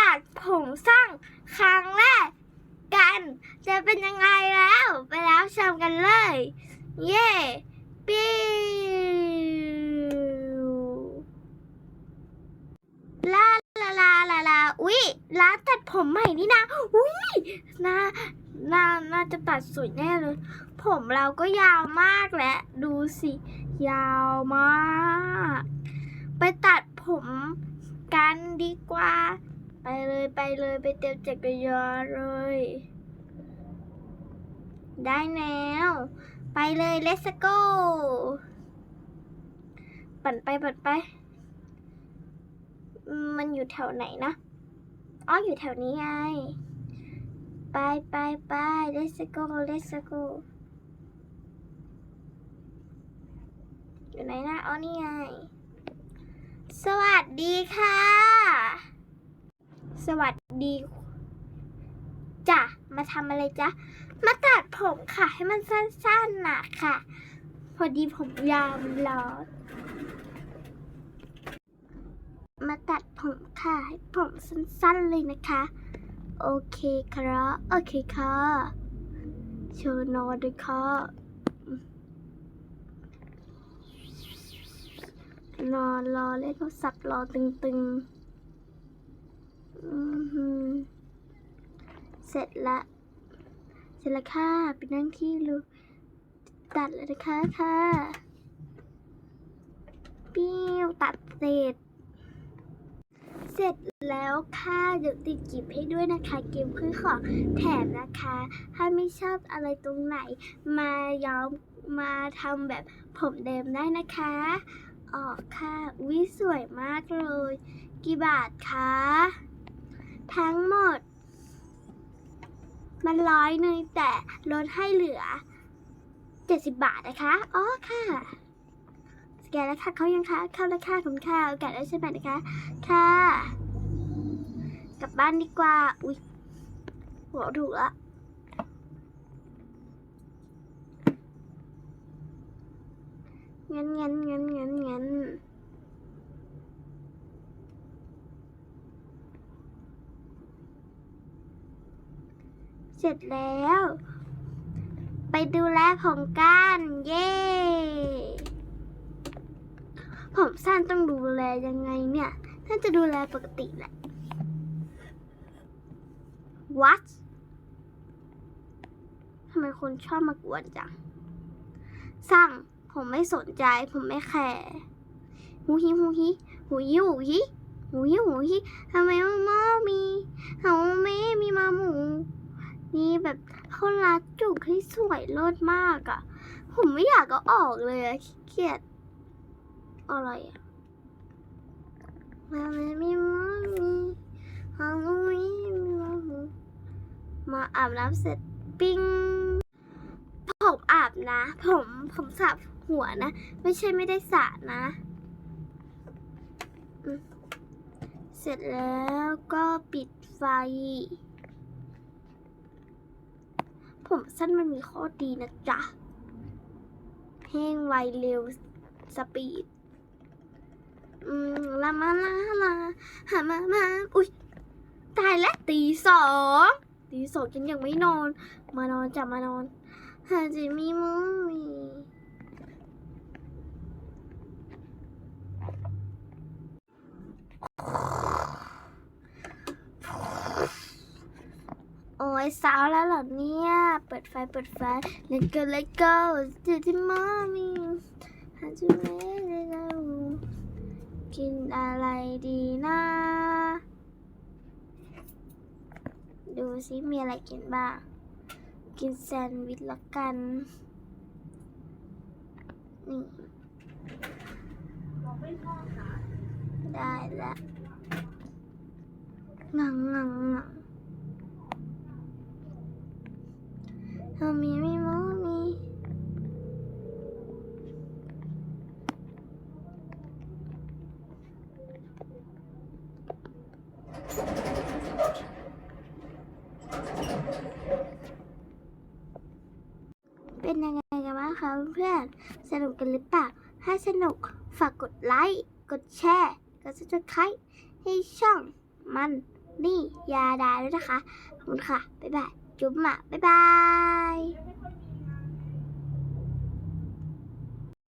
ตัดผมสั้นครั้งแรกกัน จะเป็นยังไงแล้ว ไปแล้วชมกันเลย เย้ปิ้ลาลาลาลาลาอุ๊ยร้านตัดผมใหม่นี่นะ อุ๊ยน่าน่าน่าจะตัดสวยแน่เลย ผมเราก็ยาวมากแหละ ดูสิ ยาวมาก ไปตัดผมกันดีกว่า ไปเลยไปเลยไปเตรียมจักรยานเลย ได้แล้ว ไปเลย let's go ปั่นไปปั่นไปมมันอยู่แถวไหนนะ อ๋อ อยู่แถวนี้ไง ไปไปไป let's go let's go อยู่ไหนนะ อ๋อ นี่ไง สวัสดีค่ะ สวัสดีจ้ะมาทำอะไรจ๊ะ มาตัดผมค่ะ ให้มันสั้นๆน่ะค่ะ พอดีผมยาวร้อนมาตัดผมค่ะ ให้ผมสั้นๆเลยนะคะ โอเคครับโอเคค่ะเชิญนอนเลยค่ะนอนรอเล่นโทรศัพท์รอตึงๆ เสร็จละ เสร็จละค่ะไปนั่งที่รูกตัดเลยนะคะค่ะปิ้วตัดเสร็จ เสร็จแล้วค่ะเดี๋ยวติดกิบให้ด้วยนะคะ เกมคือของแถมนะคะ ถ้าไม่ชอบอะไรตรงไหน มาย้อมมาทำแบบผมเดิมได้นะคะ ออกค่ะวิสวยมากเลย กี่บาทคะ ทั้งหมด มันร้อยหนึ่งแต่ลดให้เหลือ 70 บาทนะคะ อ๋อค่ะ สแกนแล้วค่ะเขายังคะเข้าแล้วค่ะคุณค่ะโอกาสได้ใช่ไหมนะคะ ค่ะ กลับบ้านดีกว่า อุ๊ยหัวถูกละงั้นงั้นงั้นงั้นงั้น เสร็จแล้ว ไปดูแลผมกันเย้ผมสั้นต้องดูแลยังไงเนี่ยท่าจะดูแลปกติแหละ What ทำไมคนชอบมากวนจัง สั่ง ผมไม่สนใจ ผมไม่แคร์หูฮิหูฮิหูฮิหูฮิหูฮิหูฮิทำไมมอมีทำไมไม่มีมาหมู นี่แบบเขารัดจุกให้สวยเลิศมากอะ่ะ ผมไม่อยากก็ออกเลยอะขี้เกียจอะไรอะมาไม่มีมามีทำไมไม่มีมาหมูมาอาบน้ำเสร็จปิ้งผมอาบนะ ผมผมสระหัวนะ ไม่ใช่ไม่ได้สระนะ เสร็จแล้วก็ปิดไฟ ผมสั้นมันมีข้อดีนะจ๊ะแห้งไวเร็วสปีดอืมลามาลาลาหามามาอุ้ยตายแล้วตีสองตีสองฉันยังไม่นอน มานอนจะมานอนหาจิมีมุ้มีโอ้ยสาวแล้วเหรอเนี่ย เปิดไฟเปิดไฟ let go let go จะที่มอมีหาจะไม่ได้แล้วกินอะไรดีนะดูซิมีอะไรกินบ้าง กินแซนด์วิชละกัน นี่ ได้แล้วงังงังงังทำ มีมีมอมีเป็นยังไงกันบ้างคะเพื่อนสนุกกันหรือเปล่า ถ้าสนุกฝากกดไลค์ กดแชร์ กดซับสไครต์ให้ช่องมันนี่ยาดาด้วยนะคะ ขอบคุณค่ะ บ๊ายบาย จุ๊บหมาบ๊ายบาย